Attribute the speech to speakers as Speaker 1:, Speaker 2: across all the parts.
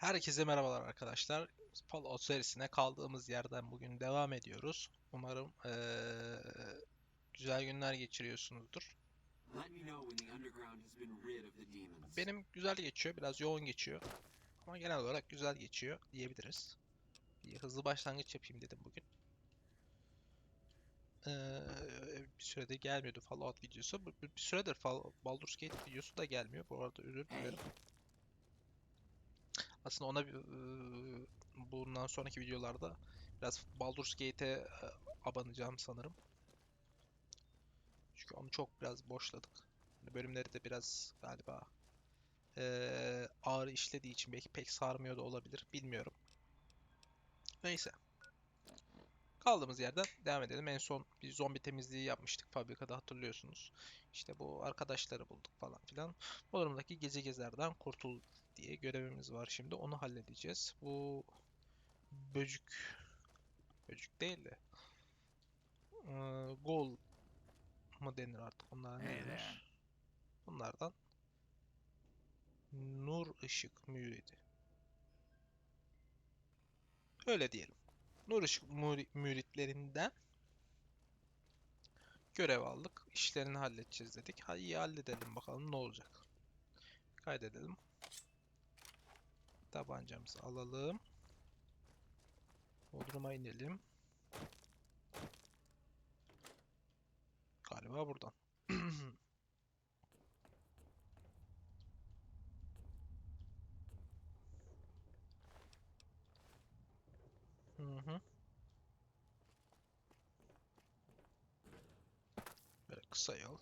Speaker 1: Herkese merhabalar arkadaşlar. Fallout serisine kaldığımız yerden bugün devam ediyoruz. Umarım eee, güzel günler geçiriyorsunuzdur. Benim güzel geçiyor, biraz yoğun geçiyor. Ama genel olarak güzel geçiyor diyebiliriz. Bir hızlı başlangıç yapayım dedim bugün. Eee, bir süredir gelmiyordu Fallout videosu. Bir süredir Fall- Baldur's Gate videosu da gelmiyor. Bu arada özür dilerim. Aslında ona bundan sonraki videolarda biraz Baldur's Gate'e e, abanacağım sanırım. Çünkü onu çok biraz boşladık. Hani Bölümleri de biraz galiba eee, ağır işlediği için belki pek sarmıyor da olabilir. Bilmiyorum. Neyse. Kaldığımız yerden devam edelim. En son bir zombi temizliği yapmıştık fabrikada hatırlıyorsunuz. İşte bu arkadaşları bulduk falan filan. Bodrum'daki gece gezerden kurtul diye görevimiz var şimdi. Onu halledeceğiz. Bu böcük böcük değil de eee, gol mu denir artık onlara ne denir? Bunlardan nur ışık müridi. Öyle diyelim. Nur ışık muri- müritlerinden görev aldık. İşlerini halledeceğiz dedik. Hadi halledelim bakalım ne olacak. Kaydedelim. Tabancamızı alalım. Bodrum'a inelim. Galiba buradan. Hı hı. Böyle kısa yol.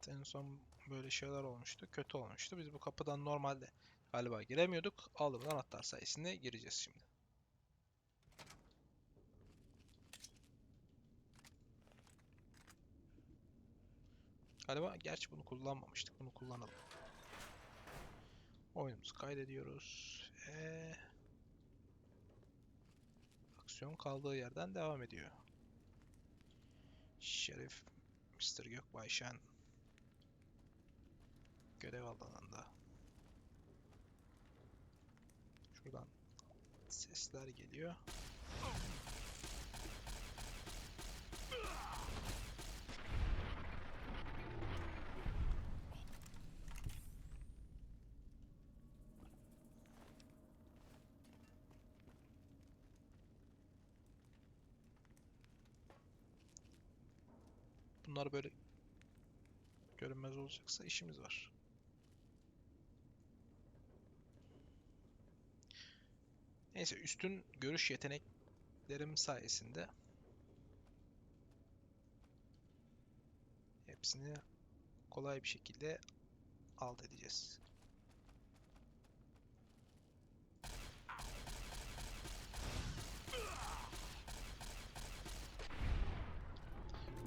Speaker 1: Evet en son böyle şeyler olmuştu. Kötü olmuştu. Biz bu kapıdan normalde galiba giremiyorduk. Aldığımız anahtar sayesinde gireceğiz şimdi. Galiba gerçi bunu kullanmamıştık. Bunu kullanalım. Oyunumuzu kaydediyoruz. Ee, aksiyon kaldığı yerden devam ediyor. Şerif Mr. Gökbayşen görev alanında. Şuradan sesler geliyor. Bunlar böyle görünmez olacaksa işimiz var. Neyse üstün görüş yeteneklerim sayesinde hepsini kolay bir şekilde alt edeceğiz.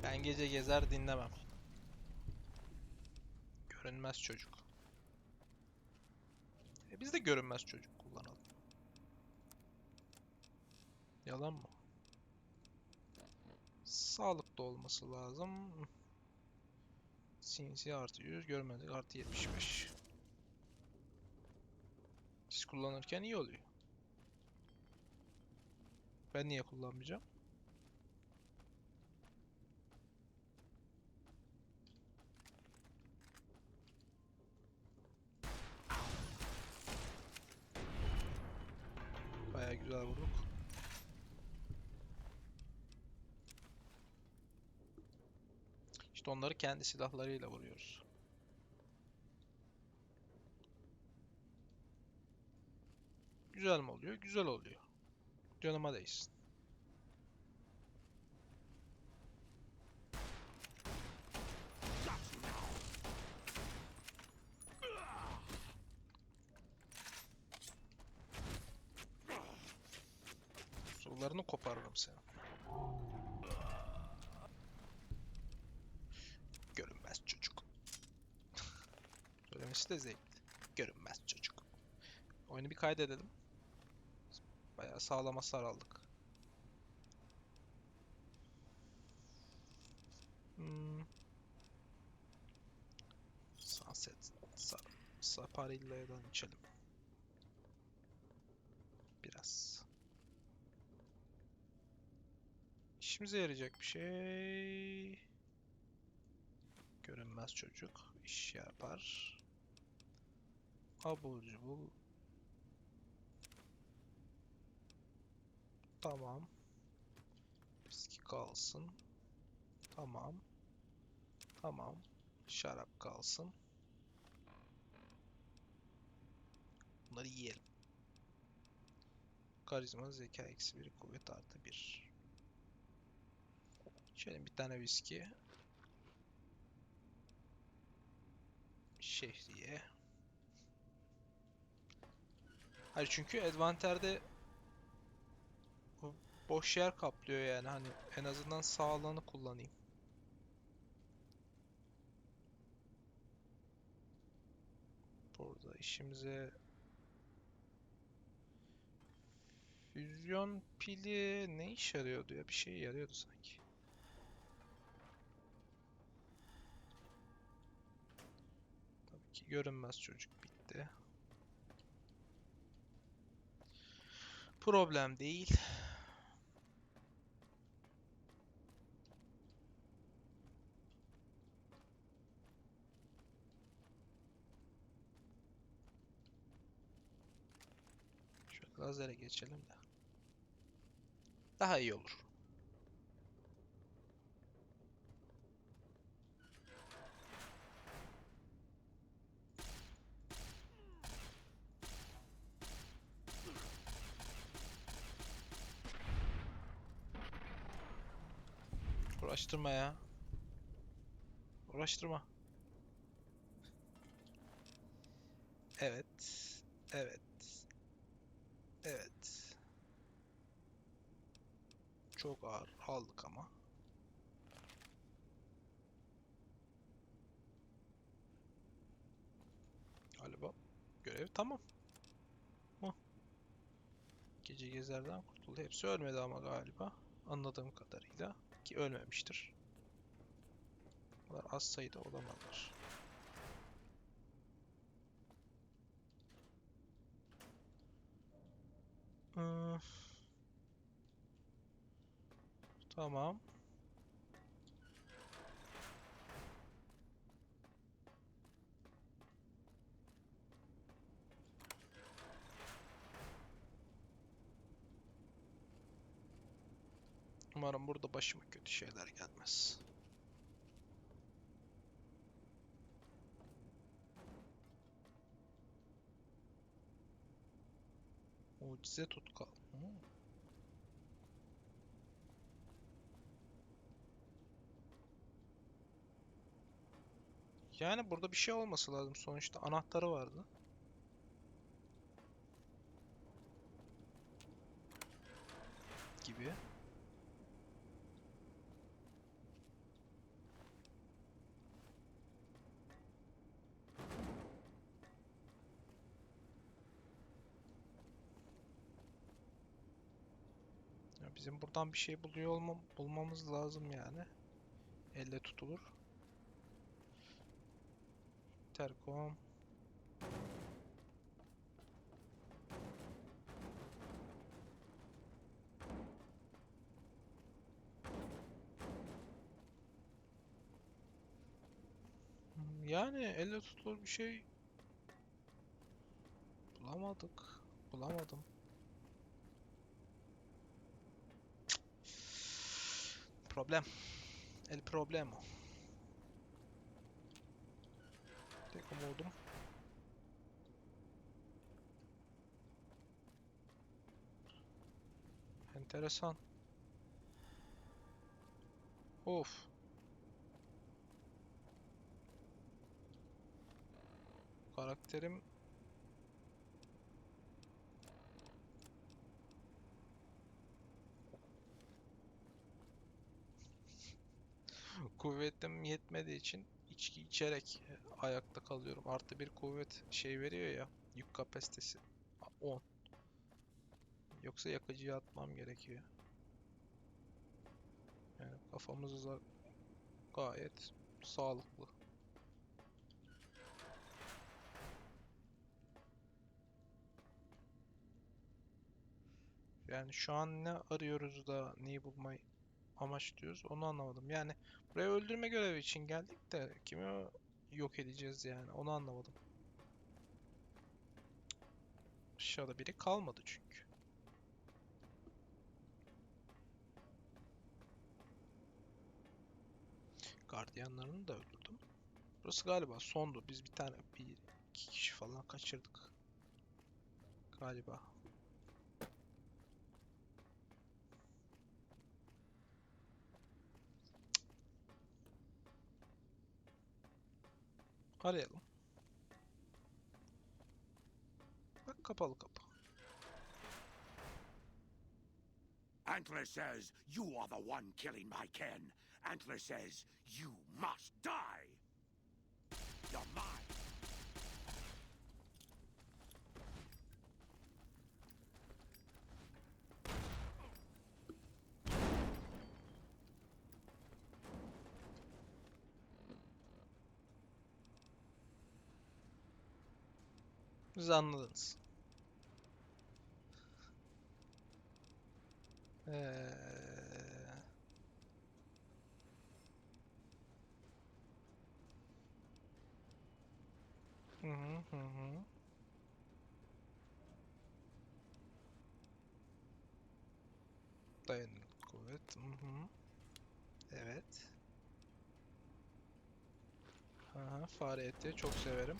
Speaker 1: Ben gece gezer dinlemem. Görünmez çocuk. E biz de görünmez çocuk kullanalım. Yalan mı? Sağlıklı olması lazım. Sinsi artı 100, görmezlik artı 75. Siz kullanırken iyi oluyor. Ben niye kullanmayacağım? Bayağı güzel vurduk. İşte onları kendi silahlarıyla vuruyoruz. Güzel mi oluyor? Güzel oluyor. Canıma değsin. Sollarını koparırım seni. Görünmez çocuk. Söylemesi de zevkli. Görünmez çocuk. Oyunu bir kaydedelim. Bayağı sağlam hasar aldık. Hmm. Set. Sa Saparilla'dan içelim. Biraz. İşimize yarayacak bir şey. Görünmez çocuk. iş yapar. Abul cubul. Tamam. Viski kalsın. Tamam. Tamam. Şarap kalsın. Bunları yiyelim. Karizma, zeka eksi bir, kuvvet artı bir. Şöyle bir tane viski. Şehriye. Hayır çünkü Advanter'de boş yer kaplıyor yani hani en azından sağlığını kullanayım. Burada işimize füzyon pili ne iş yarıyordu ya? Bir şey yarıyordu sanki. Tabii ki görünmez çocuk bitti. Problem değil. Şöyle lazere geçelim de. Daha iyi olur. Uğraştırma ya. Uğraştırma. Evet. Evet. Evet. Çok ağır aldık ama. Galiba görev tamam. Gece gezerden kurtuldu. Hepsi ölmedi ama galiba. Anladığım kadarıyla. Ki ölmemiştir. Bu az sayıda olamazlar. Tamam. Umarım burada başıma kötü şeyler gelmez. Mucize tutkal. Hmm. Yani burada bir şey olması lazım. Sonuçta anahtarı vardı. Gibi. Ya bizim buradan bir şey buluyor olmam bulmamız lazım yani. Elle tutulur. Terkom. Hmm, Yani elle tutulur bir şey bulamadık. Bulamadım. Problem. El problemo. Tek umudum. Enteresan. Of. Karakterim kuvvetim yetmediği için içki içerek ayakta kalıyorum. Artı bir kuvvet şey veriyor ya. Yük kapasitesi. 10. Yoksa yakıcıya atmam gerekiyor. Yani kafamız gayet sağlıklı. Yani şu an ne arıyoruz da neyi bulmayı amaçlıyoruz onu anlamadım. Yani buraya öldürme görevi için geldik de kimi yok edeceğiz yani onu anlamadım. Aşağıda biri kalmadı çünkü. Gardiyanlarını da öldürdüm. Burası galiba sondu. Biz bir tane bir iki kişi falan kaçırdık. Galiba. Kapalı kapı.
Speaker 2: Antler says you are the one killing my kin. Antler says you must die. You're mine.
Speaker 1: Siz anladınız. Ee... Hı hı hı hı. Dayanın kuvvet. Hı hı. Evet. Aha, fare eti çok severim.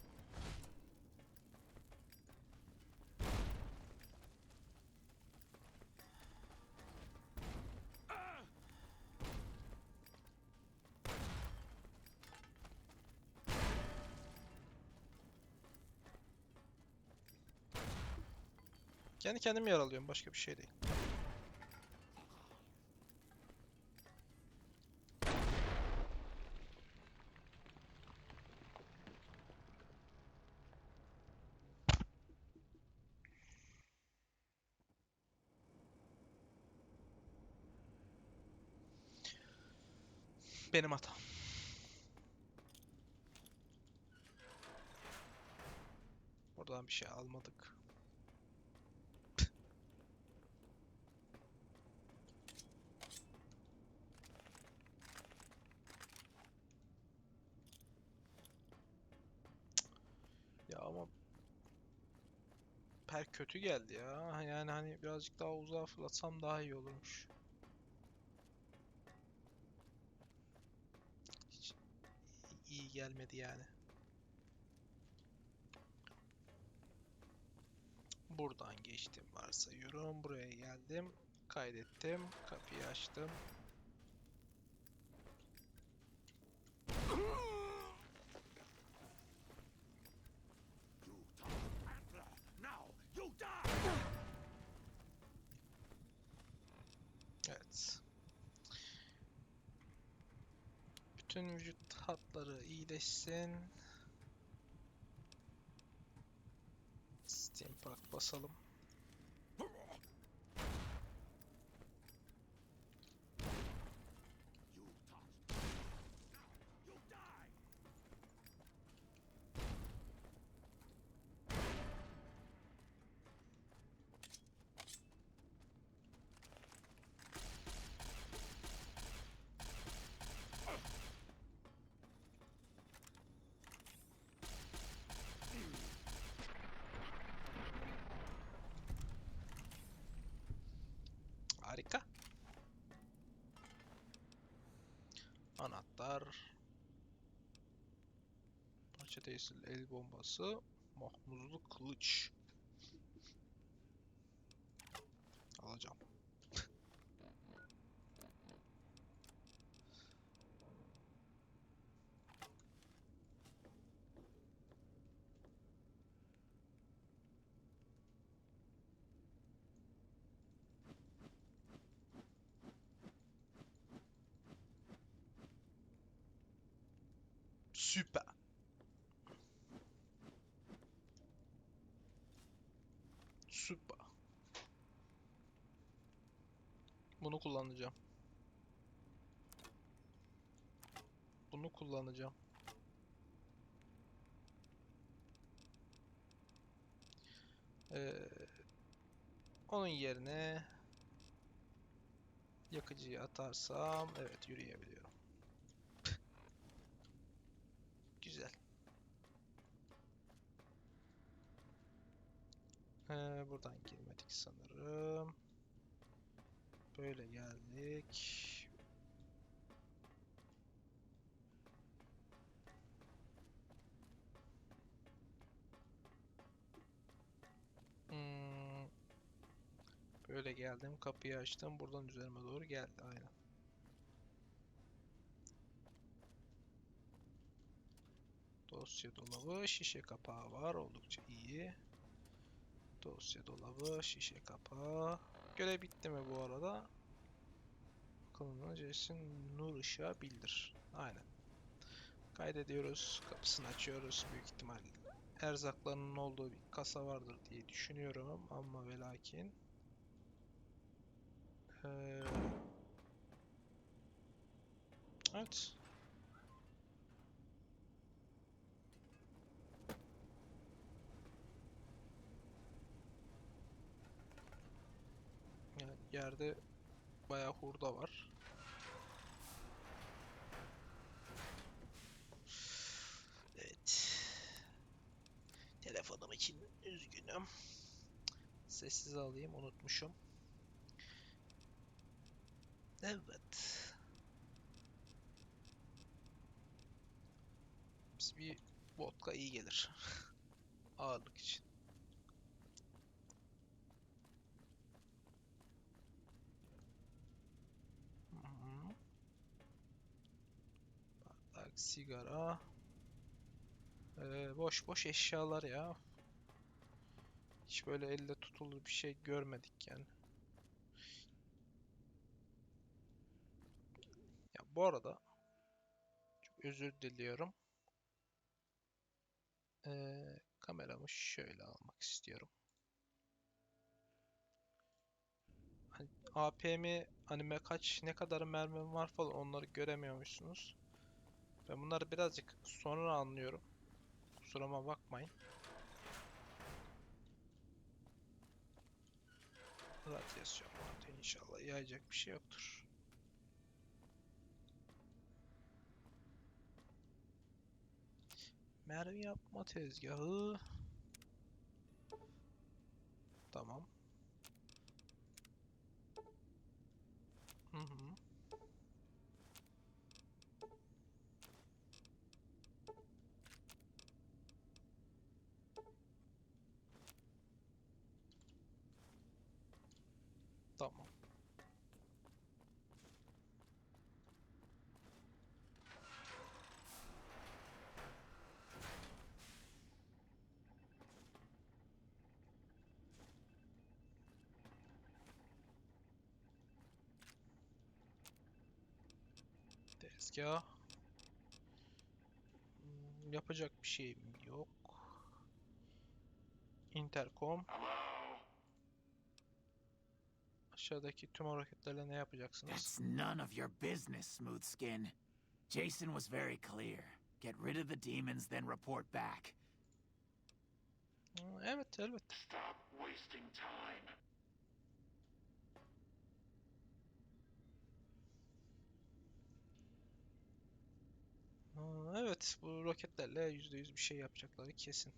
Speaker 1: Kendi kendimi yaralıyorum başka bir şey değil. Benim hatam. Oradan bir şey almadık. Ama per kötü geldi ya. Yani hani birazcık daha uzağa fırlatsam daha iyi olurmuş. Hiç iyi gelmedi yani. Buradan geçtim varsayıyorum. Buraya geldim. Kaydettim. Kapıyı açtım.
Speaker 2: You tough Antler. Now you die.
Speaker 1: Evet. Bütün vücut hatları iyileşsin. Steam Pack basalım. Anahtar. Parça tesir el bombası. Mahmuzlu kılıç. Alacağım. Süper. Süper. Bunu kullanacağım. Bunu kullanacağım. Ee, onun yerine Yakıcıyı atarsam evet yürüyebiliyorum. Güzel. Ee, buradan girmedik sanırım. Böyle geldik. Hmm. Böyle geldim, kapıyı açtım. Buradan üzerime doğru geldi. Aynen. Dosya dolabı, şişe kapağı var. Oldukça iyi. Dosya dolabı, şişe kapağı. Görev bitti mi bu arada? Bakalım Jason nur ışığa bildir. Aynen. Kaydediyoruz. Kapısını açıyoruz. Büyük ihtimal erzaklarının olduğu bir kasa vardır diye düşünüyorum ama ve lakin Eee, evet yani yerde bayağı hurda var evet Telefonum için üzgünüm. Sessiz alayım, unutmuşum. Evet. Biz bir vodka iyi gelir. Ağırlık için. Hı hı. Bardak, sigara. Ee, boş boş eşyalar ya. Hiç böyle elle tutulur bir şey görmedik yani. Ya bu arada çok özür diliyorum. Ee, kameramı şöyle almak istiyorum. Hani APM anime kaç ne kadar mermim var falan onları göremiyormuşsunuz. Ben bunları birazcık sonra anlıyorum. Kusuruma bakmayın. Radyasyon vardı inşallah yayacak bir şey yoktur. Mermi yapma tezgahı. Tamam. Hı hı. Tamam. Tezgah. Hmm, Yapacak bir şeyim yok. Intercom. Aşağıdaki tüm hareketlerle ne yapacaksınız?
Speaker 3: That's none of your business, Smoothskin. Jason was very clear. Get rid of the demons, then report back.
Speaker 1: Hmm, Evet, elbette.
Speaker 2: Stop wasting time.
Speaker 1: Ha, Evet, bu roketlerle %100 bir şey yapacakları kesin.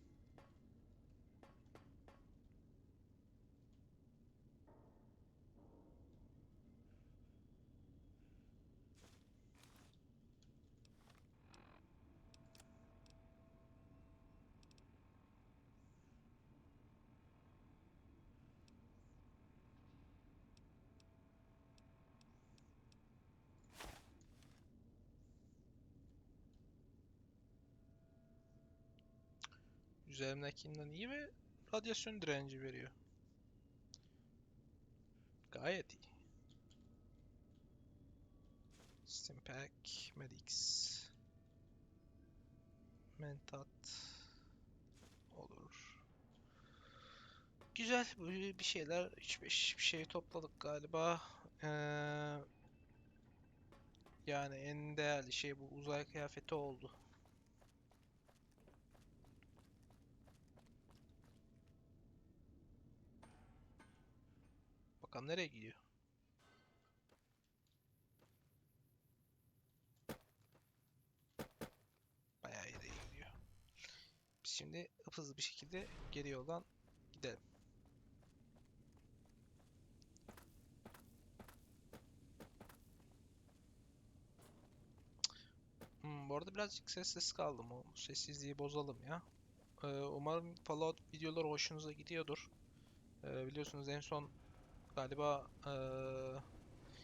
Speaker 1: Üzerimdekinden iyi ve radyasyon direnci veriyor. Gayet iyi. Stimpack, Medix, Mentat olur. Güzel, bir şeyler 3-5 bir şey topladık galiba. Ee, yani en değerli şey bu uzay kıyafeti oldu. Kankam nereye gidiyor? Bayağı ileri gidiyor. Biz şimdi hızlı bir şekilde geri yoldan gidelim. Hmm, bu arada birazcık sessiz kaldım. O sessizliği bozalım ya. Ee, umarım Fallout videoları hoşunuza gidiyordur. Ee, biliyorsunuz en son galiba eee,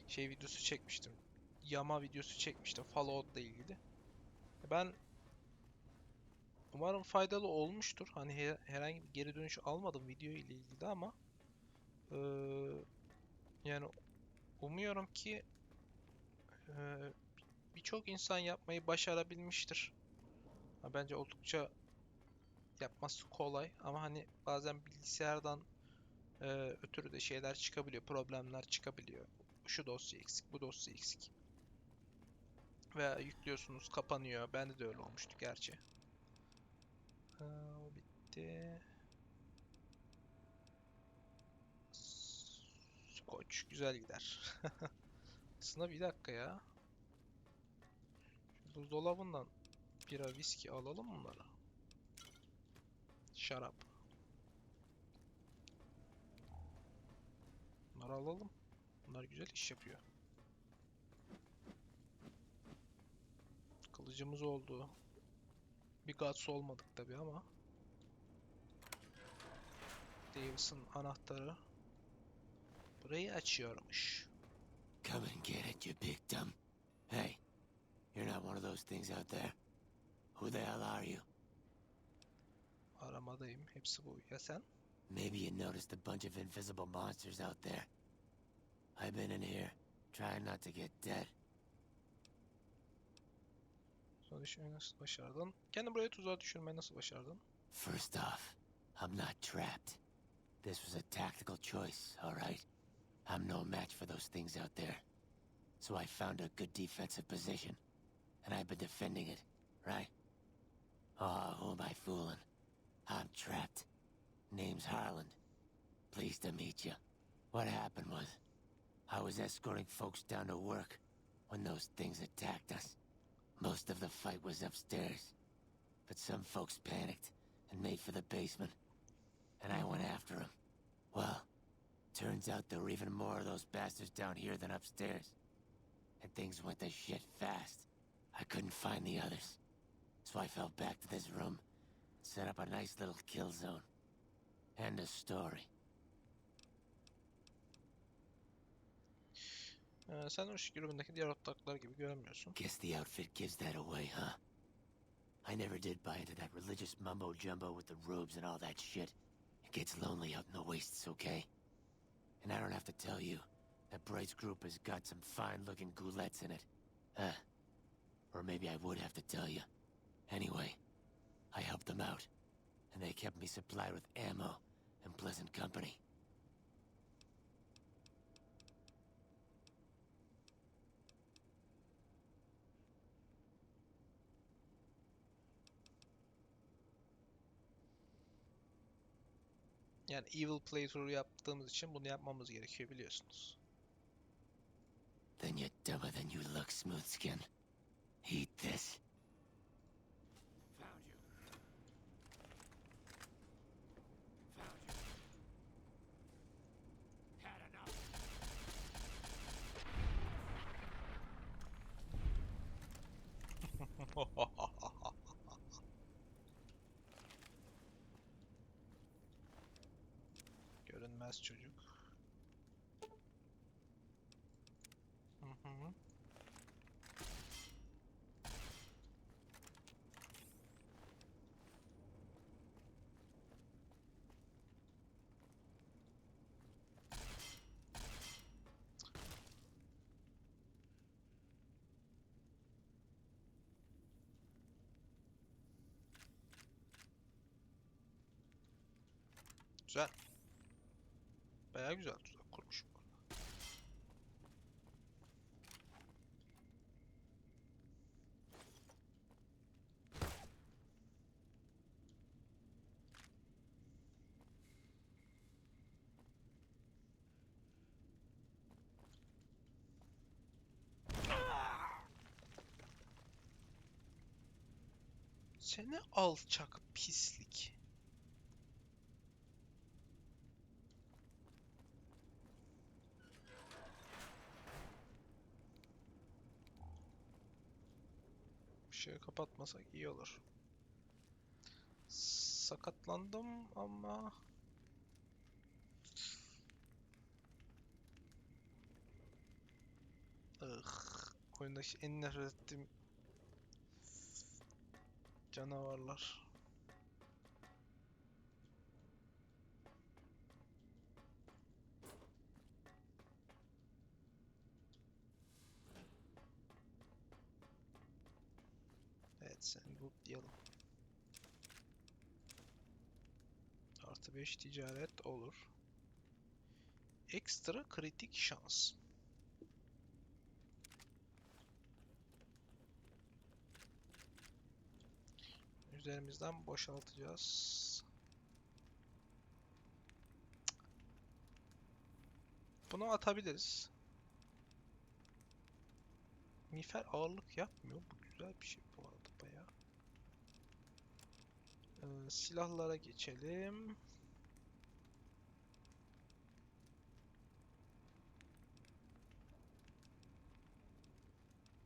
Speaker 1: şey videosu çekmiştim. Yama videosu çekmiştim Fallout'la ilgili. Ben umarım faydalı olmuştur. Hani he- herhangi bir geri dönüş almadım video ile ilgili ama eee, yani umuyorum ki eee, birçok insan yapmayı başarabilmiştir. Bence oldukça yapması kolay ama hani bazen bilgisayardan eee, ötürü de şeyler çıkabiliyor, problemler çıkabiliyor. Şu dosya eksik, bu dosya eksik. Veya yüklüyorsunuz, kapanıyor. Bende de öyle olmuştu gerçi. Ee, o bitti. Scotch güzel gider. Aslında bir dakika ya. Şu buzdolabından bira, viski alalım bunları. Şarap. Bunları alalım. Bunlar güzel iş yapıyor. Kılıcımız oldu. Bir guts olmadık tabi ama. Davis'ın anahtarı. Burayı açıyormuş.
Speaker 3: Come and get it, you dumb. Hey, you're not one of those things out there. Who the hell are you?
Speaker 1: Aramadayım. Hepsi bu. Ya sen?
Speaker 3: Maybe you noticed a bunch of invisible monsters out there. I've been in here, trying not to get dead.
Speaker 1: Sonra düşürmeyi nasıl başardın? Kendini buraya tuzağa düşürmeyi nasıl başardın?
Speaker 3: First off, I'm not trapped. This was a tactical choice, alright? I'm no match for those things out there. So I found a good defensive position, and I've been defending it, right? Oh, who am I fooling? I'm trapped. Name's Harland. Pleased to meet you. What happened was, I was escorting folks down to work when those things attacked us. Most of the fight was upstairs, but some folks panicked and made for the basement, and I went after them. Well, turns out there were even more of those bastards down here than upstairs. And things went to shit fast. I couldn't find the others. So I fell back to this room, set up a nice little kill zone. End of story.
Speaker 1: Ee, sen o grubundaki diğer ortaklar gibi görünmüyorsun.
Speaker 3: Guess the outfit gives that away, huh? I never did buy into that religious mumbo jumbo with the robes and all that shit. It gets lonely out in the wastes, okay? And I don't have to tell you that Bright's group has got some fine looking goulettes in it. Huh? Or maybe I would have to tell you. Anyway, I helped them out, and they kept me supplied with ammo and pleasant company.
Speaker 1: Yani evil playthrough yaptığımız için bunu yapmamız gerekiyor biliyorsunuz.
Speaker 3: Then you're dumber than you look, smooth skin. Eat this.
Speaker 1: Güzel. Baya güzel tuzak kurmuşum burada. Seni alçak pislik. Işığı kapatmasak iyi olur. Sakatlandım ama Ugh, oyundaki en nefret ettiğim canavarlar. Sen diyelim. Artı 5 ticaret olur. Ekstra kritik şans. Üzerimizden boşaltacağız. Bunu atabiliriz. Miğfer ağırlık yapmıyor. Bu güzel bir şey bu arada bayağı. Ee, silahlara geçelim.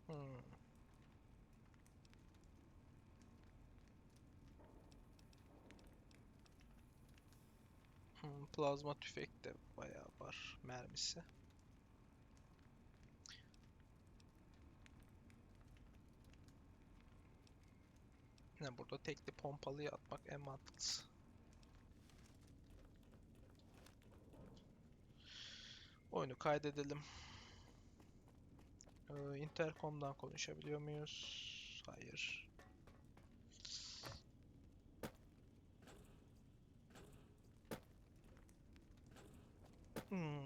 Speaker 1: Hmm. Hmm, plazma tüfek de bayağı var mermisi. Ne burada tekli pompalıyı atmak en mantıklısı. Oyunu kaydedelim. Ee, intercom'dan konuşabiliyor muyuz? Hayır. Hmm.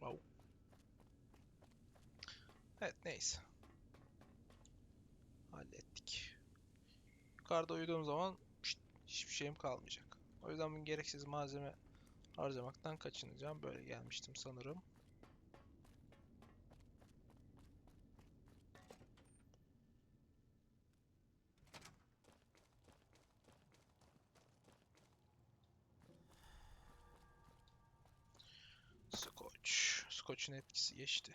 Speaker 1: Wow. Evet neyse. Hallettik. Yukarıda uyuduğum zaman pişt, hiçbir şeyim kalmayacak. O yüzden bu gereksiz malzeme harcamaktan kaçınacağım. Böyle gelmiştim sanırım. Scotch. Scotch'un etkisi geçti.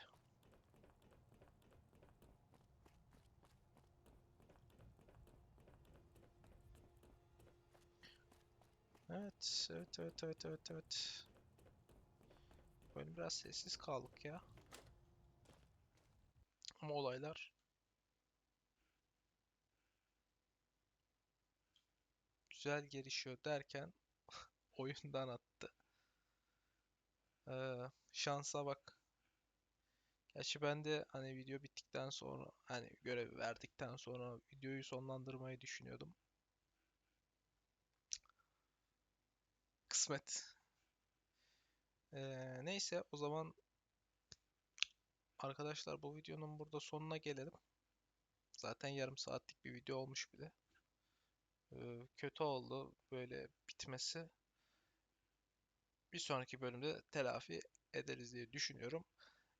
Speaker 1: Evet, evet, evet, evet, evet, evet. Böyle biraz sessiz kaldık ya. Ama olaylar güzel gelişiyor derken oyundan attı. Ee, şansa bak. Gerçi ben de hani video bittikten sonra hani görevi verdikten sonra videoyu sonlandırmayı düşünüyordum. Kısmet. Ee, neyse o zaman arkadaşlar bu videonun burada sonuna gelelim. Zaten yarım saatlik bir video olmuş bile. Ee, kötü oldu böyle bitmesi. Bir sonraki bölümde telafi ederiz diye düşünüyorum.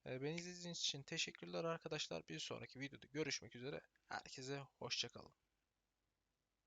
Speaker 1: Ee, beni izlediğiniz için teşekkürler arkadaşlar. Bir sonraki videoda görüşmek üzere. Herkese hoşçakalın.